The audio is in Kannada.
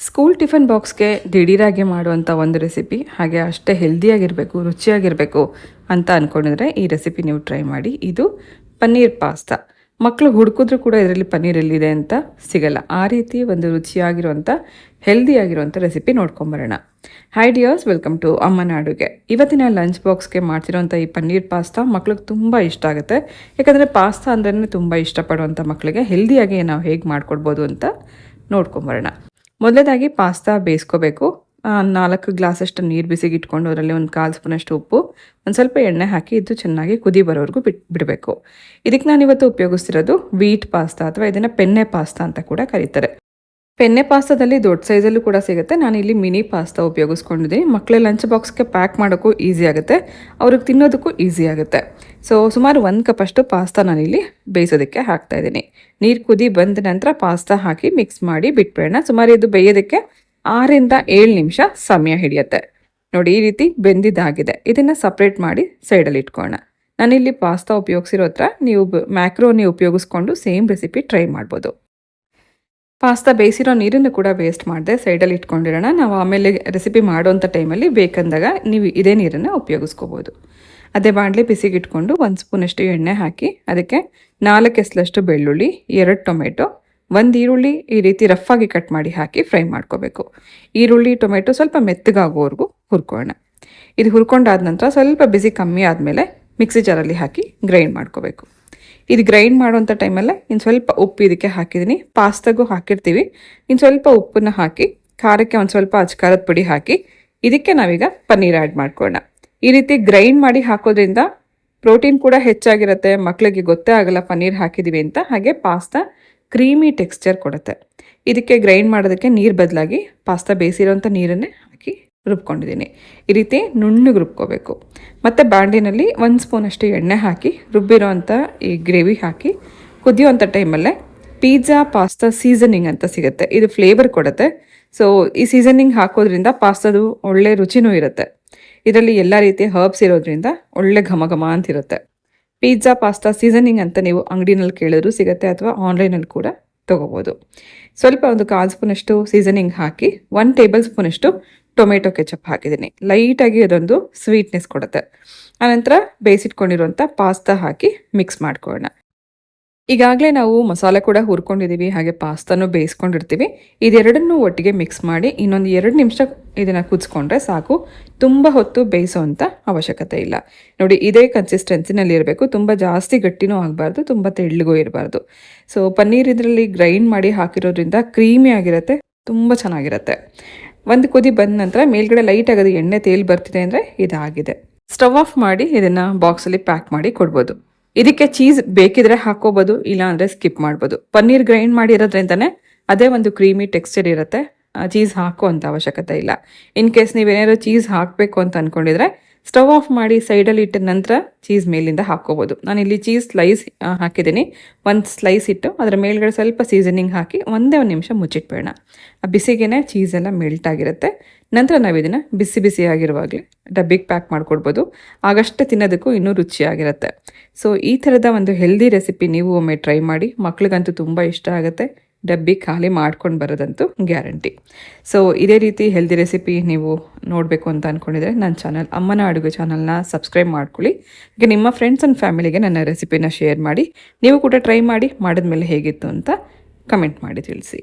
ಸ್ಕೂಲ್ ಟಿಫನ್ ಬಾಕ್ಸ್ಗೆ ದಿಢೀರಾಗಿ ಮಾಡುವಂಥ ಒಂದು ರೆಸಿಪಿ, ಹಾಗೆ ಅಷ್ಟೇ ಹೆಲ್ದಿಯಾಗಿರಬೇಕು, ರುಚಿಯಾಗಿರಬೇಕು ಅಂತ ಅಂದ್ಕೊಂಡಿದ್ರೆ ಈ ರೆಸಿಪಿ ನೀವು ಟ್ರೈ ಮಾಡಿ. ಇದು ಪನ್ನೀರ್ ಪಾಸ್ತಾ. ಮಕ್ಕಳು ಹುಡುಕಿದ್ರು ಕೂಡ ಇದರಲ್ಲಿ ಪನ್ನೀರ್ ಎಲ್ಲಿದೆ ಅಂತ ಸಿಗಲ್ಲ. ಆ ರೀತಿ ಒಂದು ರುಚಿಯಾಗಿರುವಂಥ ಹೆಲ್ದಿಯಾಗಿರುವಂಥ ರೆಸಿಪಿ ನೋಡ್ಕೊಂಬರೋಣ. ಹೈ ಡಿಯರ್ಸ್ ವೆಲ್ಕಮ್ ಟು ಅಮ್ಮನ ಅಡುಗೆ. ಇವತ್ತಿನ ಲಂಚ್ ಬಾಕ್ಸ್ಗೆ ಮಾಡ್ತಿರೋಂಥ ಈ ಪನ್ನೀರ್ ಪಾಸ್ತಾ ಮಕ್ಳಿಗೆ ತುಂಬ ಇಷ್ಟ ಆಗುತ್ತೆ. ಯಾಕಂದರೆ ಪಾಸ್ತಾ ಅಂದ್ರೆ ತುಂಬ ಇಷ್ಟಪಡುವಂಥ ಮಕ್ಕಳಿಗೆ ಹೆಲ್ದಿಯಾಗಿ ನಾವು ಹೇಗೆ ಮಾಡ್ಕೊಡ್ಬೋದು ಅಂತ ನೋಡ್ಕೊಂಬರೋಣ. ಮೊದಲೇದಾಗಿ ಪಾಸ್ತಾ ಬೇಯಿಸ್ಕೋಬೇಕು. ನಾಲ್ಕು ಗ್ಲಾಸಷ್ಟು ನೀರು ಬಿಸಿಗೆ ಇಟ್ಕೊಂಡು ಅದರಲ್ಲಿ ಒಂದು ಕಾಲು ಸ್ಪೂನಷ್ಟು ಉಪ್ಪು, ಒಂದು ಸ್ವಲ್ಪ ಎಣ್ಣೆ ಹಾಕಿ ಇದು ಚೆನ್ನಾಗಿ ಕುದಿ ಬರೋವರೆಗೂ ಬಿಟ್, ಬಿಡಬೇಕು. ಇದಕ್ಕೆ ನಾನು ಇವತ್ತು ಉಪಯೋಗಿಸ್ತಿರೋದು ವೀಟ್ ಪಾಸ್ತಾ ಅಥವಾ ಇದನ್ನು ಪೆನ್ನೆ ಪಾಸ್ತಾ ಅಂತ ಕೂಡ ಕರೀತಾರೆ. ಪೆನ್ನೆ ಪಾಸ್ತಾದಲ್ಲಿ ದೊಡ್ಡ ಸೈಜಲ್ಲೂ ಕೂಡ ಸಿಗುತ್ತೆ. ನಾನು ಇಲ್ಲಿ ಮಿನಿ ಪಾಸ್ತಾ ಉಪಯೋಗಿಸ್ಕೊಂಡಿದ್ದೀನಿ. ಮಕ್ಕಳ ಲಂಚ್ ಬಾಕ್ಸ್ಗೆ ಪ್ಯಾಕ್ ಮಾಡೋಕ್ಕೂ ಈಸಿ ಆಗುತ್ತೆ. ಅವ್ರಿಗೆ ತಿನ್ನೋದಕ್ಕೂ ಈಸಿ ಆಗುತ್ತೆ. ಸೊ ಸುಮಾರು ಒಂದು ಕಪ್ಪಷ್ಟು ಪಾಸ್ತಾ ನಾನಿಲ್ಲಿ ಬೇಯಿಸೋದಕ್ಕೆ ಹಾಕ್ತಾ ಇದ್ದೀನಿ. ನೀರು ಕುದಿ ಬಂದ ನಂತರ ಪಾಸ್ತಾ ಹಾಕಿ ಮಿಕ್ಸ್ ಮಾಡಿ ಬಿಟ್ಬಿಡೋಣ. ಸುಮಾರು ಇದು ಬೇಯೋದಕ್ಕೆ ಆರಿಂದ ಏಳು ನಿಮಿಷ ಸಮಯ ಹಿಡಿಯುತ್ತೆ. ನೋಡಿ, ಈ ರೀತಿ ಬೆಂದಿದ್ದಾಗಿದೆ. ಇದನ್ನು ಸಪ್ರೇಟ್ ಮಾಡಿ ಸೈಡಲ್ಲಿ ಇಟ್ಕೋಣ ನಾನಿಲ್ಲಿ ಪಾಸ್ತಾ ಉಪಯೋಗಿಸಿರೋ ಹತ್ರ ನೀವು ಮ್ಯಾಕ್ರೋನಿ ಉಪಯೋಗಿಸ್ಕೊಂಡು ಸೇಮ್ ರೆಸಿಪಿ ಟ್ರೈ ಮಾಡ್ಬೋದು. ಪಾಸ್ತಾ ಬೇಯಿಸಿರೋ ನೀರನ್ನು ಕೂಡ ವೇಸ್ಟ್ ಮಾಡದೆ ಸೈಡಲ್ಲಿ ಇಟ್ಕೊಂಡಿರೋಣ. ನಾವು ಆಮೇಲೆ ರೆಸಿಪಿ ಮಾಡೋವಂಥ ಟೈಮಲ್ಲಿ ಬೇಕಂದಾಗ ನೀವು ಇದೇ ನೀರನ್ನು ಉಪಯೋಗಿಸ್ಕೋಬೋದು. ಅದೇ ಬಾಣಲೆ ಬಿಸಿಗೆ ಇಟ್ಕೊಂಡು ಒಂದು ಸ್ಪೂನಷ್ಟು ಎಣ್ಣೆ ಹಾಕಿ, ಅದಕ್ಕೆ ನಾಲ್ಕು ಎಸ್ಲಷ್ಟು ಬೆಳ್ಳುಳ್ಳಿ, ಎರಡು ಟೊಮೆಟೊ, ಒಂದು ಈರುಳ್ಳಿ ಈ ರೀತಿ ರಫ್ಫಾಗಿ ಕಟ್ ಮಾಡಿ ಹಾಕಿ ಫ್ರೈ ಮಾಡ್ಕೋಬೇಕು. ಈರುಳ್ಳಿ, ಟೊಮೆಟೊ ಸ್ವಲ್ಪ ಮೆತ್ತಗಾಗೋವರೆಗೂ ಹುರ್ಕೋಣ ಇದು ಹುರ್ಕೊಂಡಾದ ನಂತರ ಸ್ವಲ್ಪ ಬಿಸಿ ಕಮ್ಮಿ ಆದಮೇಲೆ ಮಿಕ್ಸಿ ಜಾರಲ್ಲಿ ಹಾಕಿ ಗ್ರೈಂಡ್ ಮಾಡ್ಕೋಬೇಕು. ಇದು ಗ್ರೈಂಡ್ ಮಾಡುವಂಥ ಟೈಮಲ್ಲೇ ಇನ್ನು ಸ್ವಲ್ಪ ಉಪ್ಪು ಇದಕ್ಕೆ ಹಾಕಿದ್ದೀನಿ. ಪಾಸ್ತಾಗೂ ಹಾಕಿರ್ತೀವಿ. ಇನ್ನು ಸ್ವಲ್ಪ ಉಪ್ಪನ್ನು ಹಾಕಿ, ಖಾರಕ್ಕೆ ಒಂದು ಸ್ವಲ್ಪ ಅಜ್ಕಾರದ ಪುಡಿ ಹಾಕಿ, ಇದಕ್ಕೆ ನಾವೀಗ ಪನ್ನೀರ್ ಆ್ಯಡ್ ಮಾಡ್ಕೊಳ್ಳೋಣ. ಈ ರೀತಿ ಗ್ರೈಂಡ್ ಮಾಡಿ ಹಾಕೋದ್ರಿಂದ ಪ್ರೋಟೀನ್ ಕೂಡ ಹೆಚ್ಚಾಗಿರುತ್ತೆ ಮಕ್ಕಳಿಗೆ ಗೊತ್ತೇ ಆಗಲ್ಲ ಪನ್ನೀರ್ ಹಾಕಿದ್ದೀವಿ ಅಂತ. ಹಾಗೆ ಪಾಸ್ತಾ ಕ್ರೀಮಿ ಟೆಕ್ಸ್ಚರ್ ಕೊಡುತ್ತೆ. ಇದಕ್ಕೆ ಗ್ರೈಂಡ್ ಮಾಡೋದಕ್ಕೆ ನೀರು ಬದಲಾಗಿ ಪಾಸ್ತಾ ಬೇಯಿಸಿರೋಂಥ ನೀರನ್ನೇ ರುಬ್ಕೊಂಡಿದ್ದೀನಿ. ಈ ರೀತಿ ನುಣ್ಣಗೆ ರುಬ್ಕೋಬೇಕು. ಮತ್ತು ಬಾಂಡಿನಲ್ಲಿ ಒಂದು ಸ್ಪೂನಷ್ಟು ಎಣ್ಣೆ ಹಾಕಿ ರುಬ್ಬಿರೋ ಅಂಥ ಈ ಗ್ರೇವಿ ಹಾಕಿ, ಕುದಿಯೋವಂಥ ಟೈಮಲ್ಲೇ ಪಿಜ್ಜಾ, ಪಾಸ್ತಾ ಸೀಸನಿಂಗ್ ಅಂತ ಸಿಗುತ್ತೆ. ಇದು ಫ್ಲೇವರ್ ಕೊಡುತ್ತೆ. ಸೊ, ಈ ಸೀಸನಿಂಗ್ ಹಾಕೋದ್ರಿಂದ ಪಾಸ್ತಾದು ಒಳ್ಳೆ ರುಚಿನೂ ಇರುತ್ತೆ. ಇದರಲ್ಲಿ ಎಲ್ಲ ರೀತಿಯ ಹರ್ಬ್ಸ್ ಇರೋದ್ರಿಂದ ಒಳ್ಳೆ ಘಮ ಘಮ ಅಂತಿರುತ್ತೆ. ಪಿಜ್ಜಾ, ಪಾಸ್ತಾ ಸೀಸನಿಂಗ್ ಅಂತ ನೀವು ಅಂಗಡಿನಲ್ಲಿ ಕೇಳಿದ್ರು ಸಿಗುತ್ತೆ ಅಥವಾ ಆನ್ಲೈನಲ್ಲಿ ಕೂಡ ತೊಗೋಬೋದು. ಸ್ವಲ್ಪ ಒಂದು ಕಾಲು ಸ್ಪೂನಷ್ಟು ಸೀಸನಿಂಗ್ ಹಾಕಿ ಒನ್ ಟೇಬಲ್ ಸ್ಪೂನಷ್ಟು ಟೊಮೆಟೊ ಕೆಚಪ್ ಹಾಕಿದ್ದೀನಿ. ಲೈಟಾಗಿ ಅದೊಂದು ಸ್ವೀಟ್ನೆಸ್ ಕೊಡುತ್ತೆ. ಆನಂತರ ಬೇಯಿಸಿಟ್ಕೊಂಡಿರುವಂಥ ಪಾಸ್ತಾ ಹಾಕಿ ಮಿಕ್ಸ್ ಮಾಡ್ಕೊಳ್ಳೋಣ. ಈಗಾಗಲೇ ನಾವು ಮಸಾಲೆ ಕೂಡ ಹುರ್ಕೊಂಡಿದ್ದೀವಿ ಹಾಗೆ ಪಾಸ್ತಾನು ಬೇಯಿಸ್ಕೊಂಡಿರ್ತೀವಿ. ಇದೆರಡನ್ನೂ ಒಟ್ಟಿಗೆ ಮಿಕ್ಸ್ ಮಾಡಿ ಇನ್ನೊಂದು ಎರಡು ನಿಮಿಷ ಇದನ್ನು ಕುದಿಸ್ಕೊಂಡ್ರೆ ಸಾಕು. ತುಂಬ ಹೊತ್ತು ಬೇಯಿಸೋವಂಥ ಅವಶ್ಯಕತೆ ಇಲ್ಲ. ನೋಡಿ, ಇದೇ ಕನ್ಸಿಸ್ಟೆನ್ಸಿನಲ್ಲಿ ಇರಬೇಕು. ತುಂಬ ಜಾಸ್ತಿ ಗಟ್ಟಿನೂ ಆಗಬಾರ್ದು, ತುಂಬ ತೆಳ್ಳಗೂ ಇರಬಾರ್ದು. ಸೊ ಪನ್ನೀರ್ ಇದರಲ್ಲಿ ಗ್ರೈಂಡ್ ಮಾಡಿ ಹಾಕಿರೋದ್ರಿಂದ ಕ್ರೀಮಿ ಆಗಿರುತ್ತೆ, ತುಂಬ ಚೆನ್ನಾಗಿರುತ್ತೆ. ಒಂದು ಕುದಿ ಬಂದ ನಂತರ ಮೇಲ್ಗಡೆ ಲೈಟ್ ಆಗೋದು ಎಣ್ಣೆ ತೇಲ್ ಬರ್ತಿದೆ ಅಂದರೆ ಇದಾಗಿದೆ. ಸ್ಟವ್ ಆಫ್ ಮಾಡಿ ಇದನ್ನು ಬಾಕ್ಸಲ್ಲಿ ಪ್ಯಾಕ್ ಮಾಡಿ ಕೊಡ್ಬೋದು. ಇದಕ್ಕೆ ಚೀಸ್ ಬೇಕಿದ್ರೆ ಹಾಕೋಬೋದು ಇಲ್ಲ ಅಂದರೆ ಸ್ಕಿಪ್ ಮಾಡ್ಬೋದು. ಪನ್ನೀರ್ ಗ್ರೈಂಡ್ ಮಾಡಿರೋದ್ರಿಂದನೇ ಅದೇ ಒಂದು ಕ್ರೀಮಿ ಟೆಕ್ಸ್ಚರ್ ಇರುತ್ತೆ. ಚೀಸ್ ಹಾಕೋ ಅಂತ ಅವಶ್ಯಕತೆ ಇಲ್ಲ. ಇನ್ ಕೇಸ್ ನೀವೇನಾದ್ರು ಚೀಸ್ ಹಾಕಬೇಕು ಅಂತ ಅಂದ್ಕೊಂಡಿದ್ರೆ ಸ್ಟವ್ ಆಫ್ ಮಾಡಿ ಸೈಡಲ್ಲಿ ಇಟ್ಟ ನಂತರ ಚೀಸ್ ಮೇಲಿಂದ ಹಾಕೋಬೋದು ನಾನು ಇಲ್ಲಿ ಚೀಸ್ ಸ್ಲೈಸ್ ಹಾಕಿದ್ದೀನಿ. ಒಂದು ಸ್ಲೈಸ್ ಇಟ್ಟು ಅದರ ಮೇಲ್ಗಡೆ ಸ್ವಲ್ಪ ಸೀಸನಿಂಗ್ ಹಾಕಿ ಒಂದೇ ಒಂದು ನಿಮಿಷ ಮುಚ್ಚಿಟ್ಬೇಡ ಆ ಬಿಸಿಗೆನೆ ಎಲ್ಲ ಮೆಲ್ಟ್ ಆಗಿರುತ್ತೆ. ನಂತರ ನಾವು ಇದನ್ನು ಬಿಸಿ ಬಿಸಿ ಆಗಿರುವಾಗಲೇ ಡಬ್ಬಿಗೆ ಪ್ಯಾಕ್ ಮಾಡಿಕೊಡ್ಬೋದು. ಆಗಷ್ಟೇ ತಿನ್ನೋದಕ್ಕೂ ಇನ್ನೂ ರುಚಿಯಾಗಿರುತ್ತೆ ಸೊ ಈ ಥರದ ಒಂದು ಹೆಲ್ದಿ ರೆಸಿಪಿ ನೀವು ಒಮ್ಮೆ ಟ್ರೈ ಮಾಡಿ, ಮಕ್ಳಿಗಂತೂ ತುಂಬ ಇಷ್ಟ ಆಗುತ್ತೆ. ಡಬ್ಬಿ ಖಾಲಿ ಮಾಡ್ಕೊಂಡು ಬರೋದಂತೂ ಗ್ಯಾರಂಟಿ. ಸೊ ಇದೇ ರೀತಿ ಹೆಲ್ದಿ ರೆಸಿಪಿ ನೀವು ನೋಡಬೇಕು ಅಂತ ಅಂದ್ಕೊಂಡಿದ್ರೆ ನನ್ನ ಚಾನಲ್ ಅಮ್ಮನ ಅಡುಗೆ ಚಾನಲ್ನ ಸಬ್ಸ್ಕ್ರೈಬ್ ಮಾಡ್ಕೊಳ್ಳಿ. ಹಾಗೆ ನಿಮ್ಮ ಫ್ರೆಂಡ್ಸ್ ಆ್ಯಂಡ್ ಫ್ಯಾಮಿಲಿಗೆ ನನ್ನ ರೆಸಿಪಿನ ಶೇರ್ ಮಾಡಿ. ನೀವು ಕೂಡ ಟ್ರೈ ಮಾಡಿ, ಮಾಡಿದ್ಮೇಲೆ ಹೇಗಿತ್ತು ಅಂತ ಕಮೆಂಟ್ ಮಾಡಿ ತಿಳಿಸಿ.